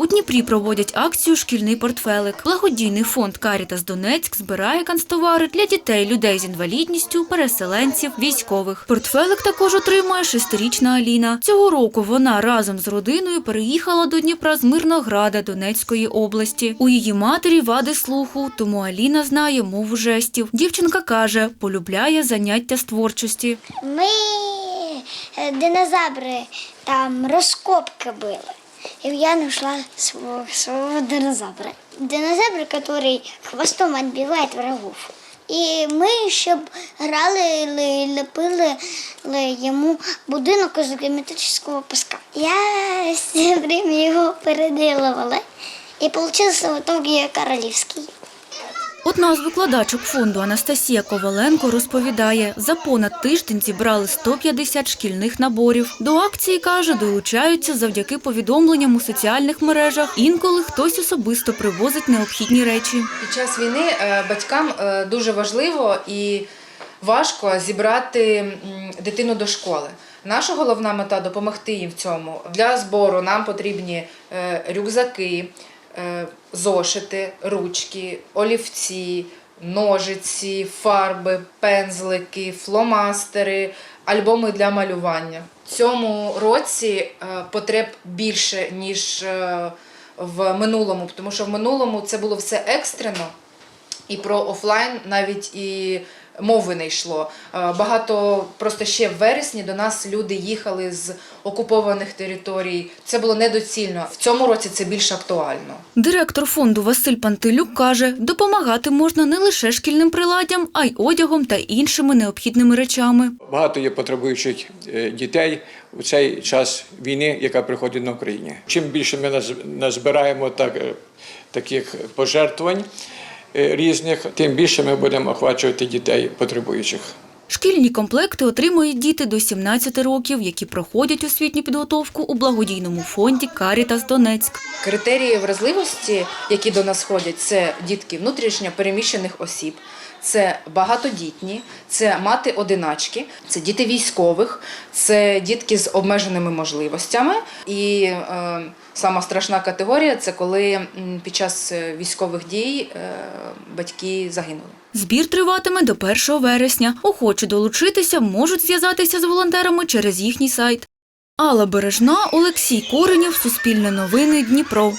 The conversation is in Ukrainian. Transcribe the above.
У Дніпрі проводять акцію Шкільний портфелик. Благодійний фонд Карітас Донецьк збирає канцтовари для дітей, людей з інвалідністю, переселенців, військових. Портфелик також отримує шестирічна Аліна. Цього року вона разом з родиною переїхала до Дніпра з Мирнограда Донецької області. У її матері вади слуху, тому Аліна знає мову жестів. Дівчинка каже, полюбляє заняття з творчості. Ми е, динозаври, там розкопки були. Я знайшла свого, свого динозавра. Динозавр, який хвостом відбиває врагов. І ми, ще грали, ле- лепили ле- йому будинок з геометричного піска. Я все время його переділувала І вийшло в итоге королівський. Одна з викладачок фонду Анастасія Коваленко розповідає, за понад тиждень зібрали 150 шкільних наборів. До акції, каже, долучаються завдяки повідомленням у соціальних мережах. Інколи хтось особисто привозить необхідні речі. Під час війни е, батькам е, дуже важливо і важко зібрати дитину до школи. Наша головна мета допомогти їм в цьому. Для збору нам потрібні е, рюкзаки, зошити, ручки, олівці, ножиці, фарби, пензлики, фломастери, альбоми для малювання. Цьому році е, потреб більше, ніж е, в минулому, тому що в минулому це було все екстрено, і про офлайн навіть і мови не йшло. Е, Багато просто ще в вересні до нас люди їхали з окупованих територій. Це було недоцільно. В цьому році це більш актуально. Директор фонду Василь Пантелюк каже, допомагати можна не лише шкільним приладдям, а й одягом та іншими необхідними речами. Багато є потребуючих е, дітей у цей час війни, яка приходить на Україні. Чим більше ми наз- назбираємо так, е, таких пожертвувань різних, тим більше ми будемо охвачувати дітей потребуючих. Шкільні комплекти отримують діти до 17 років, які проходять освітню підготовку у благодійному фонді Карітас Донецьк. Критерії вразливості, які до нас ходять, це дітки внутрішньо переміщених осіб, це багатодітні, це мати-одиначки, це діти військових, це дітки з обмеженими можливостями. І е, сама страшна категорія це коли під час е, військових дій е, батьки загинули. Збір триватиме до 1 вересня. Охочі долучитися можуть зв'язатися з волонтерами через їхній сайт. Алла Бережна, Олексій Коренєв, Суспільне новини, Дніпро.